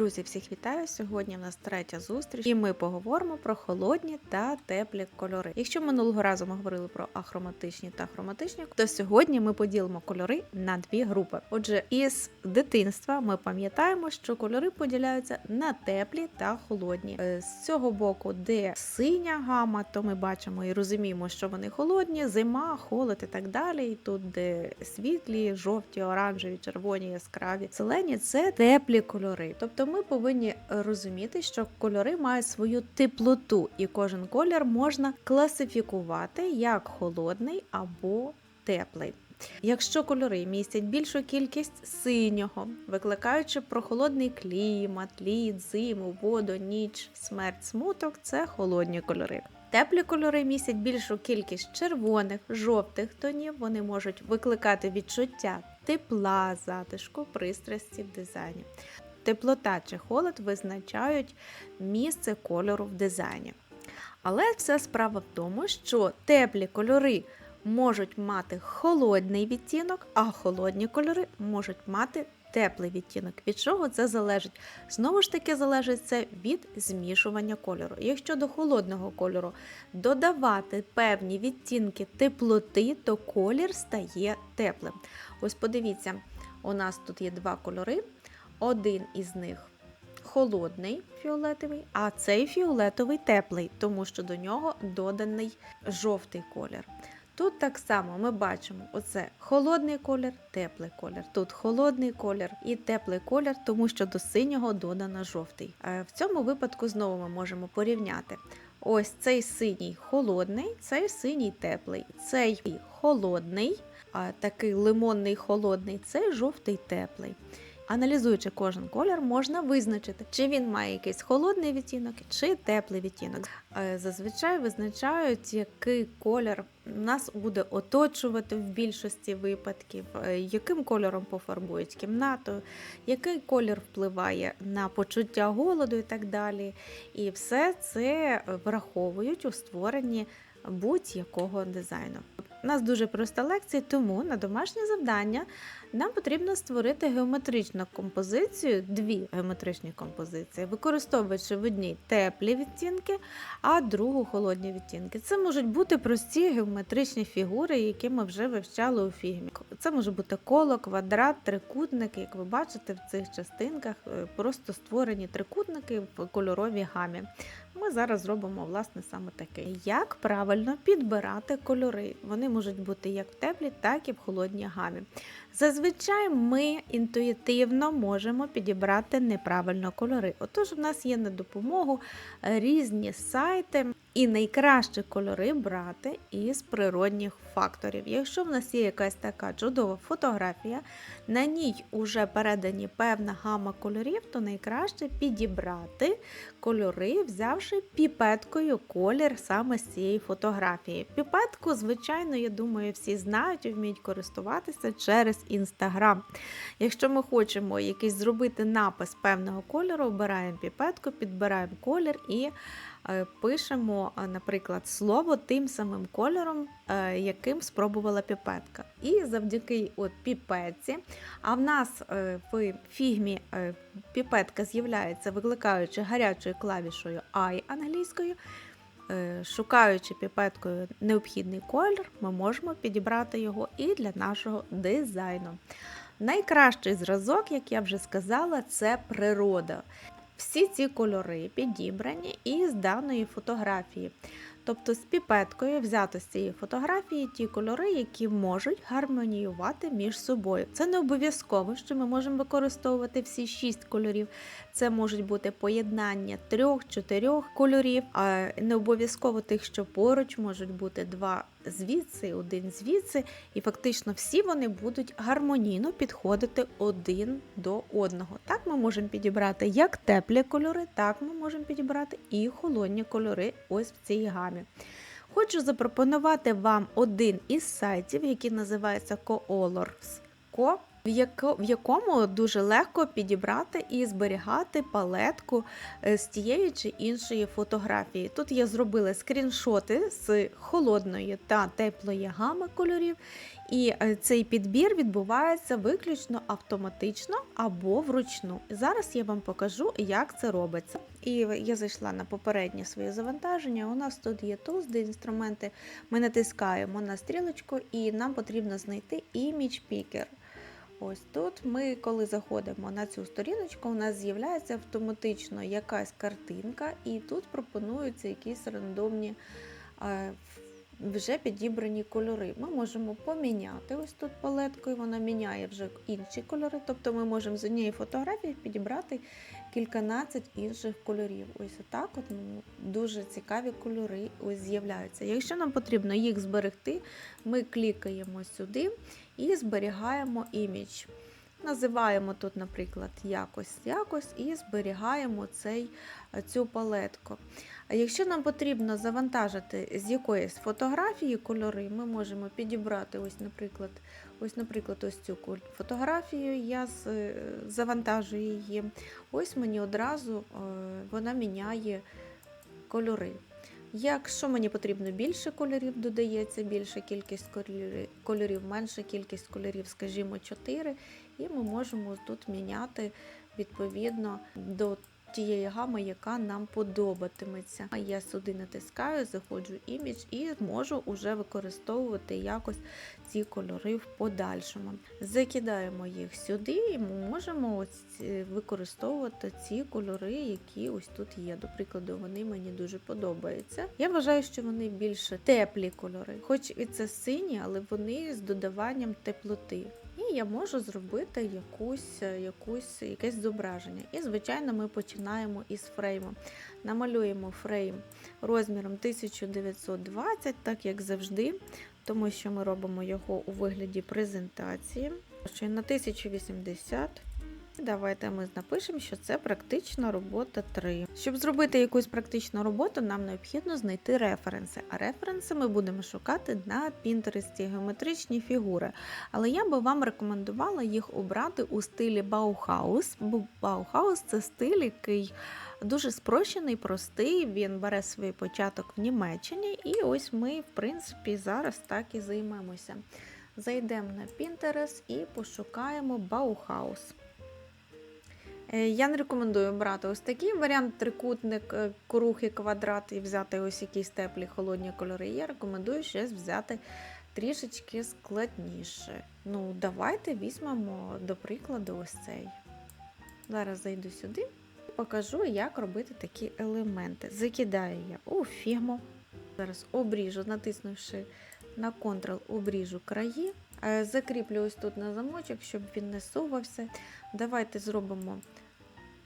Друзі, всіх вітаю! Сьогодні в нас третя зустріч, і ми поговоримо про холодні та теплі кольори. Якщо минулого разу ми говорили про ахроматичні та хроматичні, то сьогодні ми поділимо кольори на дві групи. Отже, із дитинства ми пам'ятаємо, що кольори поділяються на теплі та холодні. Е, З цього боку, де синя гама, то ми бачимо і розуміємо, що вони холодні, зима, холод і так далі. І тут, де світлі, жовті, оранжеві, червоні, яскраві, зелені це теплі кольори. Тобто ми повинні розуміти, що кольори мають свою теплоту, і кожен колір можна класифікувати як холодний або теплий. Якщо кольори містять більшу кількість синього, викликаючи прохолодний клімат, лід, зиму, воду, ніч, смерть, смуток, це холодні кольори. Теплі кольори містять більшу кількість червоних, жовтих тонів. Вони можуть викликати відчуття тепла, затишку, пристрасті в дизайні. Теплота чи холод визначають місце кольору в дизайні. Але вся справа в тому, що теплі кольори можуть мати холодний відтінок, а холодні кольори можуть мати теплий відтінок. Від чого це залежить? Знову ж таки, залежить це від змішування кольору. Якщо до холодного кольору додавати певні відтінки теплоти, то колір стає теплим. Ось подивіться, у нас тут є два кольори. Один із них холодний фіолетовий, а цей фіолетовий теплий, тому що до нього доданий жовтий колір. Тут так само ми бачимо оце холодний колір, теплий колір. Тут холодний колір і теплий колір, тому що до синього додано жовтий. Е, В цьому випадку знову ми можемо порівняти. Ось цей синій холодний, цей синій теплий, цей холодний, а такий лимонний холодний, цей жовтий теплий. Аналізуючи кожен колір, можна визначити, чи він має якийсь холодний відтінок, чи теплий відтінок. Е, Зазвичай визначають, який колір нас буде оточувати в більшості випадків, е, яким кольором пофарбують кімнату, який колір впливає на почуття голоду і так далі. І все це враховують у створенні будь-якого дизайну. У нас дуже проста лекція, тому на домашнє завдання нам потрібно створити геометричну композицію, дві геометричні композиції, використовуючи в одній теплі відтінки, а другу холодні відтінки. Це можуть бути прості геометричні фігури, які ми вже вивчали у фігмі. Це може бути коло, квадрат, трикутник. Як ви бачите, в цих частинках е, просто створені трикутники в кольоровій гамі. Ми зараз зробимо власне саме таке. Як правильно підбирати кольори? Вони можуть бути як в теплій, так і в холодній гамі. Зазвичай ми інтуїтивно можемо підібрати неправильно кольори. Отож, у нас є на допомогу е, різні сайти, і найкращі кольори брати із природних факторів. Якщо в нас є якась така чудова фотографія, на ній вже передані певна гама кольорів, то найкраще підібрати кольори, взявши піпеткою колір саме з цієї фотографії. Піпетку, звичайно, я думаю, всі знають і вміють користуватися через Інстаграм. Якщо ми хочемо якийсь зробити напис певного кольору, обираємо піпетку, підбираємо колір і пишемо, е, наприклад, слово тим самим кольором, е, яким спробувала піпетка. І завдяки от піпетці, а в нас е, в фігмі е, піпетка з'являється, викликаючи гарячою клавішою I англійською. Е, Шукаючи піпеткою необхідний колір, ми можемо підібрати його і для нашого дизайну. Найкращий зразок, як я вже сказала, це природа. Всі ці кольори підібрані із даної фотографії. Тобто з піпеткою взято з цієї фотографії ті кольори, які можуть гармоніювати між собою. Це не обов'язково, що ми можемо використовувати всі шість кольорів. Це можуть бути поєднання трьох-чотирьох кольорів, а не обов'язково тих, що поруч можуть бути два звідси, один звідси, і фактично всі вони будуть гармонійно підходити один до одного. Так ми можемо підібрати як теплі кольори, так ми можемо підібрати і холодні кольори ось в цій гамі. Хочу запропонувати вам один із сайтів, який називається Colors. В, яко, в якому дуже легко підібрати і зберігати палетку е, з тієї чи іншої фотографії. Тут я зробила скріншоти з холодної та теплої гами кольорів, і е, цей підбір відбувається виключно автоматично або вручну. Зараз я вам покажу, як це робиться. І я зайшла на попереднє своє завантаження. У нас тут є тулз, де інструменти. Ми натискаємо на стрілочку, і нам потрібно знайти Image Picker. Ось тут ми, коли заходимо на цю сторіночку, у нас з'являється автоматично якась картинка, і тут пропонуються якісь рандомні вже підібрані кольори. Ми можемо поміняти ось тут палеткою, вона міняє вже інші кольори. Тобто ми можемо з однієї фотографії підібрати кільканадцять інших кольорів. Ось отак от ну, дуже цікаві кольори ось з'являються. Якщо нам потрібно їх зберегти, ми клікаємо сюди і зберігаємо імідж. Називаємо тут, наприклад, якось якось і зберігаємо цей, цю палетку. Якщо нам потрібно завантажити з якоїсь фотографії кольори, ми можемо підібрати, ось, наприклад, ось, наприклад, ось цю фотографію, я е, завантажую її. Ось мені одразу е, вона міняє кольори. Якщо мені потрібно більше кольорів, додається більша кількість кольорі- кольорів, менша кількість кольорів, скажімо, 4, і ми можемо тут міняти відповідно до тієї гами, яка нам подобатиметься. А я сюди натискаю, заходжу імідж і можу вже використовувати якось ці кольори в подальшому. Закидаємо їх сюди, і ми можемо ось використовувати ці кольори, які ось тут є. До прикладу, вони мені дуже подобаються. Я вважаю, що вони більше теплі кольори, хоч і це сині, але вони з додаванням теплоти. І я можу зробити якусь, якусь, якесь зображення. І, звичайно, ми починаємо із фрейму. Намалюємо фрейм розміром 1920, так як завжди, тому що ми робимо його у вигляді презентації. На 1080. Давайте ми напишемо, що це практична робота 3. Щоб зробити якусь практичну роботу, нам необхідно знайти референси. А референси ми будемо шукати на Пінтересті геометричні фігури. Але я би вам рекомендувала їх обрати у стилі Баухаус, бо Баухаус це стиль, який дуже спрощений, простий. Він бере свій початок в Німеччині, і ось ми, в принципі, зараз так і займемося. Зайдемо на Pinterest і пошукаємо Баухаус. Е, Я не рекомендую брати ось такий варіант трикутник, е, круг і квадрат і взяти ось якісь теплі холодні кольори. Я рекомендую щось взяти трішечки складніше. Ну, давайте візьмемо до прикладу ось цей. Зараз зайду сюди і покажу, як робити такі елементи. Закидаю я у фігму. Зараз обріжу, натиснувши на Ctrl, обріжу краї. Е, Закріплю ось тут на замочок, щоб він не совався. Давайте зробимо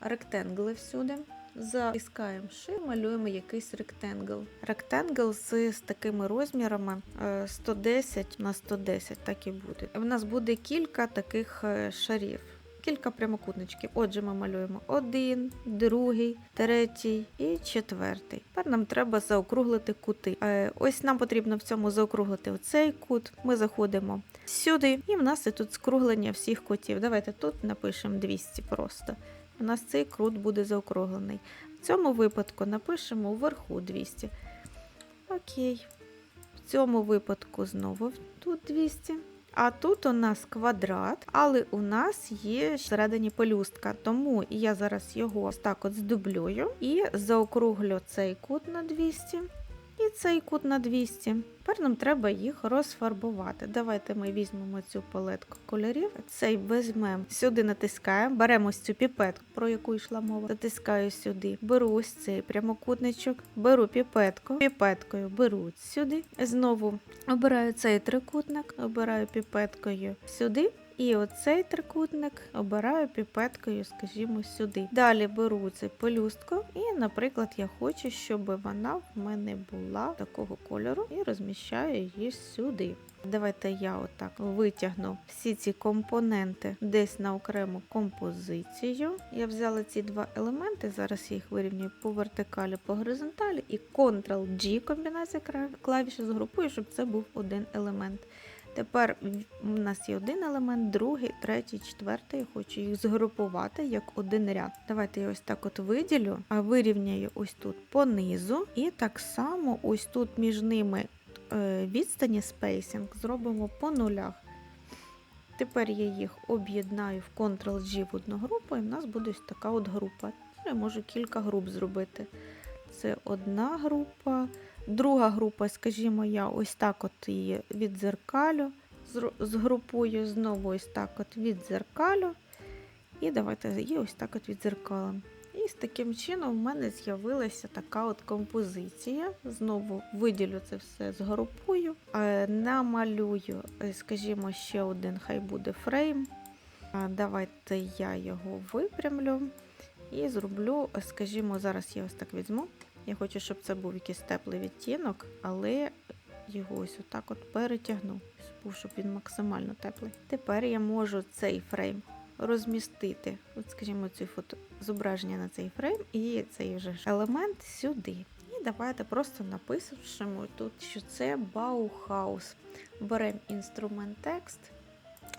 ректангли всюди. Затискаємо ши, малюємо якийсь ректенгл. Ректангл з, з такими розмірами е, 110 на 110, так і буде. У нас буде кілька таких е, шарів. Кілька прямокутничків. Отже, ми малюємо один, другий, третій і четвертий. Тепер нам треба заокруглити кути. Е, Ось нам потрібно в цьому заокруглити оцей кут. Ми заходимо сюди, і в нас є тут скруглення всіх кутів. Давайте тут напишемо 200 просто. У нас цей крут буде заокруглений. В цьому випадку напишемо вверху 200. Окей. В цьому випадку знову тут 200. А тут у нас квадрат, але у нас є всередині пелюстка. Тому я зараз його так от здублюю і заокруглю цей кут на 200 і цей кут на 200. Тепер нам треба їх розфарбувати. Давайте ми візьмемо цю палетку кольорів. Цей візьмемо сюди, натискаємо, беремо ось цю піпетку, про яку йшла мова. Затискаю сюди, беру ось цей прямокутничок, беру піпетку, піпеткою беру сюди. Знову обираю цей трикутник, обираю піпеткою сюди. І оцей трикутник обираю піпеткою, скажімо, сюди. Далі беру цю пелюстку, і, наприклад, я хочу, щоб вона в мене була такого кольору, і розміщаю її сюди. Давайте я отак витягну всі ці компоненти десь на окрему композицію. Я взяла ці два елементи, зараз я їх вирівнюю по вертикалі, по горизонталі, і Ctrl-G комбінація клавіші згрупую, щоб це був один елемент. Тепер у нас є один елемент, другий, третій, четвертий. Я хочу їх згрупувати як один ряд. Давайте я ось так от виділю, а вирівняю ось тут по низу. І так само ось тут між ними е, відстані спейсинг зробимо по нулях. Тепер я їх об'єднаю в Ctrl-G в одну групу, і в нас буде ось така от група. Я можу кілька груп зробити. Це одна група. Друга група, скажімо, я ось так от її віддзеркалю, зру- згрупую знову ось так от віддзеркалю. І давайте її ось так от віддзеркалимо. І з таким чином в мене з'явилася така от композиція. Знову виділю це все, згрупую, е, намалюю, е, скажімо, ще один, хай буде фрейм. Давайте я його випрямлю і зроблю, е, скажімо, зараз я ось так візьму. Я хочу, щоб це був якийсь теплий відтінок, але його ось отак от перетягну, щоб- щоб він максимально теплий. Тепер я можу цей фрейм розмістити, от, скажімо, цю фото зображення на цей фрейм і цей вже елемент сюди. І давайте просто напишемо тут, що це Bauhaus. Беремо інструмент текст.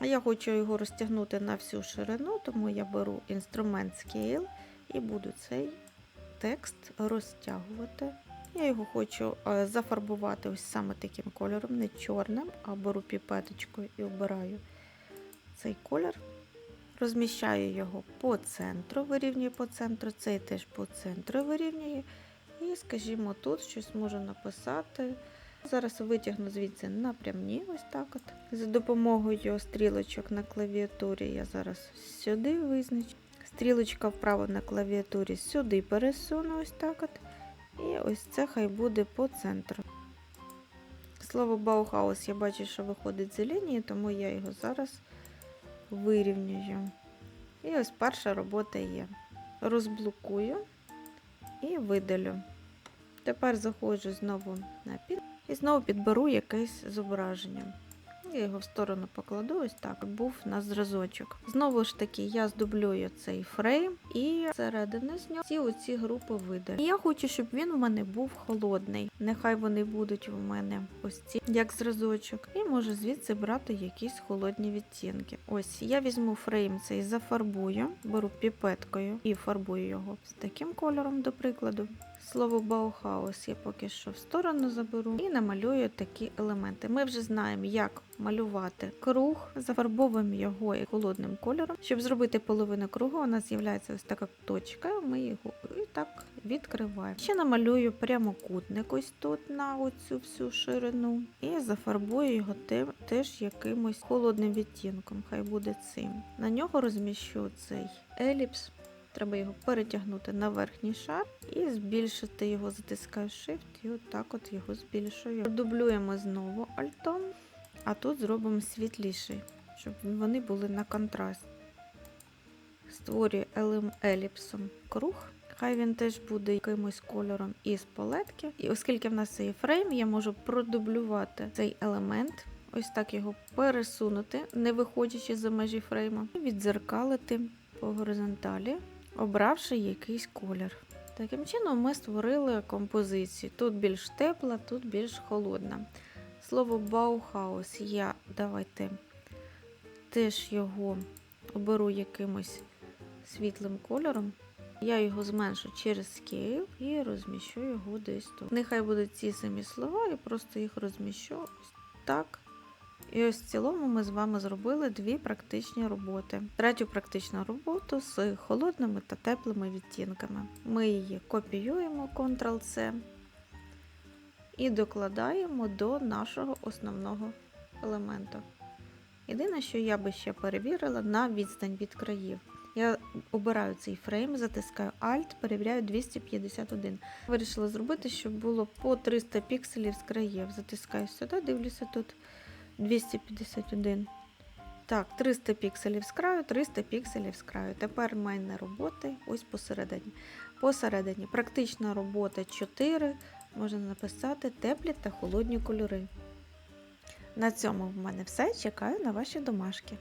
Я хочу його розтягнути на всю ширину, тому я беру інструмент Scale і буду цей текст розтягувати. Я його хочу е, зафарбувати ось саме таким кольором, не чорним, а беру піпеточкою і обираю цей колір. Розміщаю його по центру, вирівнюю по центру, цей теж по центру вирівнюю. І, скажімо, тут щось можу написати. Зараз витягну звідси напрямні, ось так от. За допомогою стрілочок на клавіатурі я зараз сюди визначу. Стрілочка вправо на клавіатурі сюди пересуну, ось так от. І ось це хай буде по центру. Слово Баухаус я бачу, що виходить з лінії, тому я його зараз вирівнюю. І ось перша робота є. Розблокую і видалю. Тепер заходжу знову на під і знову підберу якесь зображення. Я його в сторону покладу, ось так, був на зразочок. Знову ж таки, я здублюю цей фрейм і всередини з нього ці оці групи видалю. І я хочу, щоб він у мене був холодний. Нехай вони будуть у мене ось ці, як зразочок. І можу звідси брати якісь холодні відтінки. Ось я візьму фрейм цей, зафарбую, беру піпеткою і фарбую його з таким кольором, до прикладу. Слово Баухаус я поки що в сторону заберу і намалюю такі елементи. Ми вже знаємо, як малювати круг, зафарбовуємо його холодним кольором. Щоб зробити половину кругу, у нас з'являється ось така точка. Ми його і так відкриваємо. Ще намалюю прямокутник ось тут на оцю всю ширину. І зафарбую його те- теж якимось холодним відтінком. Хай буде цим. На нього розміщу цей еліпс. Треба його перетягнути на верхній шар і збільшити його, затискаю Shift і отак от його збільшую. Дублюємо знову альтом, а тут зробимо світліший, щоб вони були на контраст. Створюю еліпсом круг. Хай він теж буде якимось кольором із палетки. І оскільки в нас є фрейм, я можу продублювати цей елемент, ось так його пересунути, не виходячи за межі фрейму, і віддзеркалити по горизонталі обравши якийсь колір. Таким чином ми створили композицію. Тут більш тепла, тут більш холодна. Слово Баухаус я давайте теж його оберу якимось світлим кольором. Я його зменшу через Scale і розміщу його десь тут. Нехай будуть ці самі слова, я просто їх розміщу так. І ось в цілому ми з вами зробили дві практичні роботи. Третю практичну роботу з холодними та теплими відтінками. Ми її копіюємо Ctrl-C і докладаємо до нашого основного елементу. Єдине, що я би ще перевірила на відстань від країв. Я обираю цей фрейм, затискаю Alt, перевіряю 251. Вирішила зробити, щоб було по 300 пікселів з країв. Затискаю сюди, дивлюся тут 251. Так, 300 пікселів з краю, 300 пікселів з краю. Тепер мене роботи ось посередині. Посередині практична робота 4. Можна написати теплі та холодні кольори. На цьому в мене все. Чекаю на ваші домашки.